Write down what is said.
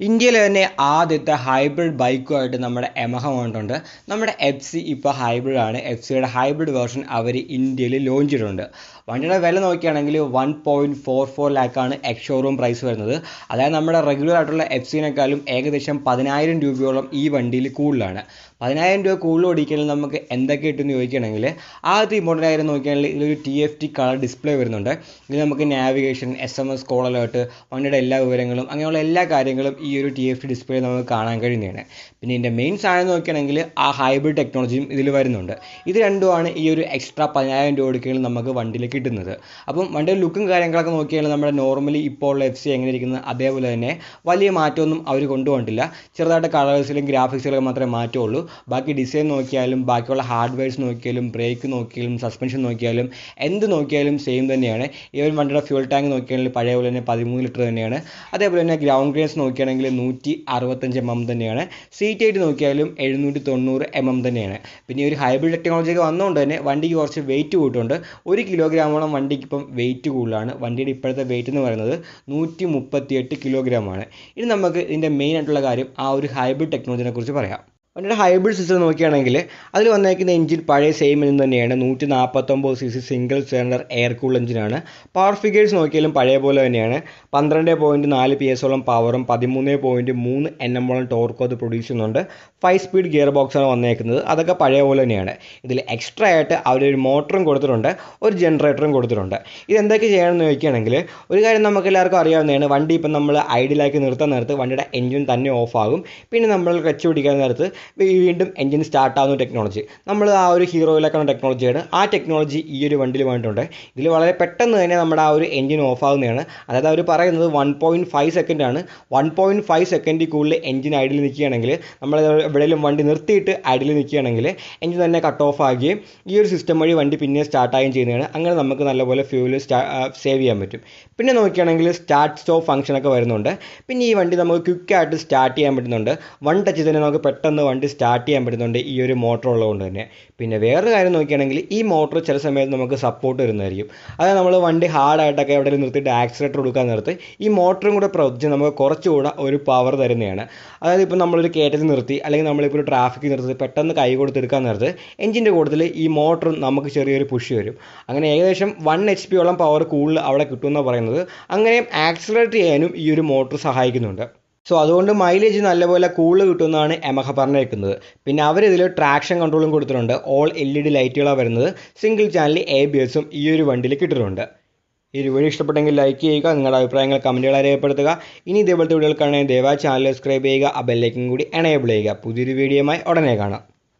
ഇന്ത്യയിലെ തന്നെ ആദ്യത്തെ ഹൈബ്രിഡ് ബൈക്കുമായിട്ട് നമ്മുടെ എമഹ വന്നിട്ടുണ്ട് നമ്മുടെ എഫ് സി ഇപ്പോൾ ഹൈബ്രിഡ് ആണ്. എഫ് സിയുടെ ഹൈബ്രിഡ് വേർഷൻ അവർ ഇന്ത്യയിൽ ലോഞ്ച് ചെയ്തിട്ടുണ്ട്. വണ്ടിയുടെ വില നോക്കുകയാണെങ്കിൽ വൺ പോയിന്റ് ഫോർ ഫോർ ലാക്കാണ് എക്സ് ഷോറൂം പ്രൈസ് വരുന്നത്. അതായത് നമ്മുടെ റെഗുലർ ആയിട്ടുള്ള എഫ് സിനേക്കാളും ഏകദേശം പതിനായിരം രൂപയോളം ഈ വണ്ടിയിൽ കൂടുതലാണ്. പതിനായിരം രൂപ കൂടുതൽ ഓടിക്കണമെങ്കിൽ നമുക്ക് എന്തൊക്കെ കിട്ടുമെന്ന് ചോദിക്കുകയാണെങ്കിൽ ആദ്യത്തെ ഇമ്പോർട്ടന്റ് കാര്യം നോക്കുകയാണെങ്കിൽ ഇതിലൊരു T F T colour display വരുന്നുണ്ട്. ഇതിൽ നമുക്ക് navigation S M S call alert വണ്ടിയുടെ എല്ലാ വിവരങ്ങളും അങ്ങനെയുള്ള എല്ലാ കാര്യങ്ങളും ഈ ഒരു ടി എഫ് ഡിസ്പ്ലേ നമുക്ക് കാണാൻ കഴിയുന്നതാണ്. പിന്നെ ഇതിന്റെ മെയിൻ സാധനം നോക്കുകയാണെങ്കിൽ ആ ഹൈബ്രിഡ് ടെക്നോളജിയും ഇതിൽ വരുന്നുണ്ട്. ഇത് രണ്ടുമാണ് ഈ ഒരു എക്സ്ട്രാ പതിനായിരം രൂപ കൊടുക്കുകയും നമുക്ക് വണ്ടിയിൽ കിട്ടുന്നത്. അപ്പം വണ്ടിയുടെ ലുക്കും കാര്യങ്ങളൊക്കെ നോക്കിയാൽ നമ്മുടെ നോർമലി ഇപ്പോൾ ഉള്ള എഫ് സി എങ്ങനെ ഇരിക്കുന്നത്? അതേപോലെ തന്നെ വലിയ മാറ്റമൊന്നും അവർ കൊണ്ടുപോകണ്ടില്ല. ചെറുതായിട്ട് കളേഴ്സിലും ഗ്രാഫിക്സിലൊക്കെ മാത്രമേ മാറ്റമുള്ളൂ ബാക്കി ഡിസൈൻ നോക്കിയാലും ബാക്കിയുള്ള ഹാർഡ്വെയർസ് നോക്കിയാലും ബ്രേക്ക് നോക്കിയാലും സസ്പെൻഷൻ നോക്കിയാലും എന്ത് നോക്കിയാലും സെയിം തന്നെയാണ്. ഈ ഒരു വണ്ടിയുടെ ഫ്യൂൽ ടാങ്ക് നോക്കിയാണെങ്കിൽ പഴയ പോലെ തന്നെ പതിമൂന്ന് ലിറ്റർ തന്നെയാണ്. അതേപോലെ തന്നെ ഗ്രൗണ്ട് ക്ലിയൻസ് നോക്കുകയാണെങ്കിൽ നൂറ്റി അറുപത്തഞ്ച് എം എം തന്നെയാണ്. സീറ്റ് ആയിട്ട് നോക്കിയാലും എഴുന്നൂറ്റി തൊണ്ണൂറ് എം എം തന്നെയാണ്. പിന്നെ ഒരു ഹൈബ്രിഡ് ടെക്നോളജി ഒക്കെ വന്നതുകൊണ്ട് തന്നെ വണ്ടിക്ക് കുറച്ച് വെയിറ്റ് കൂട്ടുന്നുണ്ട് ഒരു കിലോഗ്രാമോളം വണ്ടിക്ക് ഇപ്പം വെയിറ്റ് കൂടുതലാണ്. വണ്ടിയുടെ ഇപ്പോഴത്തെ വെയിറ്റ് എന്ന് പറയുന്നത് നൂറ്റി മുപ്പത്തിയെട്ട് കിലോഗ്രാമാണ് ഇനി നമുക്ക് ഇതിന്റെ മെയിൻ ആയിട്ടുള്ള കാര്യം ആ ഒരു ഹൈബ്രിഡ് ടെക്നോളജിനെ കുറിച്ച് പറയാം. വണ്ടിയുടെ ഹൈബ്രിഡ് സിസ്റ്റം നോക്കുകയാണെങ്കിൽ അതിൽ വന്നേക്കുന്ന എഞ്ചിൻ പഴയ സെയിം എഞ്ചിൻ തന്നെയാണ്. നൂറ്റി നാൽപ്പത്തൊമ്പത് C C single cylinder air cool എഞ്ചിനാണ് പവർ ഫിഗേഴ്സ് നോക്കിയാലും പഴയ പോലെ തന്നെയാണ്. പന്ത്രണ്ട് പോയിന്റ് നാല് പി എസോളം പവറും പതിമൂന്ന് പോയിന്റ് മൂന്ന് എൻ എമ്മോളം ടോർക്കും അത് പ്രൊഡ്യൂസ് ചെയ്യുന്നുണ്ട്. ഫൈവ് സ്പീഡ് ഗിയർ ബോക്സാണ് വന്നേക്കുന്നത്. അതൊക്കെ പഴയ പോലെ തന്നെയാണ്. ഇതിൽ എക്സ്ട്രാ ആയിട്ട് അവരൊരു മോട്ടറും കൊടുത്തിട്ടുണ്ട്. ഒരു ജനറേറ്ററും കൊടുത്തിട്ടുണ്ട്. ഇതെന്തൊക്കെ ചെയ്യണമെന്ന് ചോദിക്കുകയാണെങ്കിൽ ഒരു കാര്യം നമുക്ക് എല്ലാവർക്കും അറിയാവുന്നതാണ്. വണ്ടി ഇപ്പം നമ്മൾ ഐഡിയലാക്കി നിർത്താൻ നേരത്ത് വണ്ടിയുടെ എഞ്ചിൻ തന്നെ ഓഫ് ആകും. പിന്നെ നമ്മൾ ക്ലച്ച് പിടിക്കാൻ നേരത്ത് വീണ്ടും എൻജിൻ സ്റ്റാർട്ട് ആവുന്ന ടെക്നോളജി നമ്മൾ ആ ഒരു ഹീറോയിലേക്കാണ് ടെക്നോളജിയാണ് ആ ടെക്നോളജി ഈ ഒരു വണ്ടിയിൽ വന്നിട്ടുണ്ട്. ഇതിൽ വളരെ പെട്ടെന്ന് തന്നെ നമ്മുടെ ആ ഒരു എൻജിൻ ഓഫ് ആകുന്നതാണ് അതായത് അവർ പറയുന്നത് വൺ പോയിന്റ് ഫൈവ് സെക്കൻഡാണ് വൺ പോയിന്റ് ഫൈവ് സെക്കൻഡിൽ കൂടുതൽ എൻജിൻ ഐഡിൽ നിൽക്കുകയാണെങ്കിൽ നമ്മൾ എവിടെയെങ്കിലും വണ്ടി നിർത്തിയിട്ട് ഐഡിൽ നിൽക്കുകയാണെങ്കിൽ എൻജിൻ തന്നെ കട്ട് ഓഫ് ആകുകയും ഈ ഒരു സിസ്റ്റം വഴി വണ്ടി പിന്നെ സ്റ്റാർട്ടാകുകയും ചെയ്യുന്നതാണ്. അങ്ങനെ നമുക്ക് നല്ലപോലെ ഫ്യൂവൽ സേവ് ചെയ്യാൻ പറ്റും. പിന്നെ നോക്കുകയാണെങ്കിൽ സ്റ്റാർട്ട് സ്റ്റോപ്പ് ഫംഗ്ഷനൊക്കെ വരുന്നുണ്ട്. പിന്നെ ഈ വണ്ടി നമുക്ക് ക്വിക്കായിട്ട് സ്റ്റാർട്ട് ചെയ്യാൻ പറ്റുന്നുണ്ട്. വൺ ടച്ച് തന്നെ നമുക്ക് പെട്ടെന്ന് വണ്ടി സ്റ്റാർട്ട് ചെയ്യാൻ പറ്റുന്നുണ്ട് ഈ ഒരു മോട്ടോർ ഉള്ളതുകൊണ്ട് തന്നെ. പിന്നെ വേറൊരു കാര്യം നോക്കുകയാണെങ്കിൽ ഈ മോട്ടോർ ചില സമയത്ത് നമുക്ക് സപ്പോർട്ട് വരുന്നതായിരിക്കും അതായത് നമ്മൾ വണ്ടി ഹാർഡായിട്ടൊക്കെ എവിടെയെങ്കിലും നിർത്തിയിട്ട് ആക്സിലേറ്റർ കൊടുക്കാൻ നേരത്ത് ഈ മോട്ടറും കൂടെ പ്രവർത്തിച്ച് നമുക്ക് കുറച്ചുകൂടെ ഒരു പവർ തരുന്നതാണ്. അതായത് ഇപ്പോൾ നമ്മളൊരു കയറ്റത്തിൽ നിർത്തി അല്ലെങ്കിൽ നമ്മളിപ്പോൾ ഒരു ട്രാഫിക്കിൽ നിർത്തി പെട്ടെന്ന് കൈ കൊടുത്തെടുക്കാൻ നേരത്ത് എഞ്ചിന്റെ കൂട്ടത്തിൽ ഈ മോട്ടറും നമുക്ക് ചെറിയൊരു പുഷ് വരും. അങ്ങനെ ഏകദേശം വൺ എച്ച് പിയോളം പവർ കൂടുതൽ അവിടെ കിട്ടുമെന്നാണ് പറയുന്നത്. അങ്ങനെ ആക്സിലേറ്റ് ചെയ്യാനും ഈ ഒരു മോട്ടർ സഹായിക്കുന്നുണ്ട്. സോ അതുകൊണ്ട് മൈലേജ് നല്ലപോലെ കൂൾ കിട്ടുമെന്നാണ് എമഹ പറഞ്ഞിരിക്കുന്നത് പിന്നെ അവരിതിൽ ട്രാക്ഷൻ കൺട്രോളും കൊടുത്തിട്ടുണ്ട്. ഓൾ എൽ ഇ ഡി ലൈറ്റുകളാണ് വരുന്നത്. സിംഗിൾ ചാനൽ എ ബി എസും ഈ ഒരു വണ്ടിയിൽ കിട്ടിയിട്ടുണ്ട്. ഈ ഒരു വീഡിയോ ഇഷ്ടപ്പെട്ടെങ്കിൽ ലൈക്ക് ചെയ്യുക നിങ്ങളുടെ അഭിപ്രായങ്ങൾ കമന്റുകൾ രേഖപ്പെടുത്തുക. ഇനി ഇതേപോലത്തെ വീഡിയോകൾ കാണാൻ ദയവായി ചാനൽ സബ്സ്ക്രൈബ് ചെയ്യുക ആ ബെല്ലൈക്കും കൂടി എനേബിൾ ചെയ്യുക. പുതിയൊരു വീഡിയോയുമായി ഉടനെ കാണാം.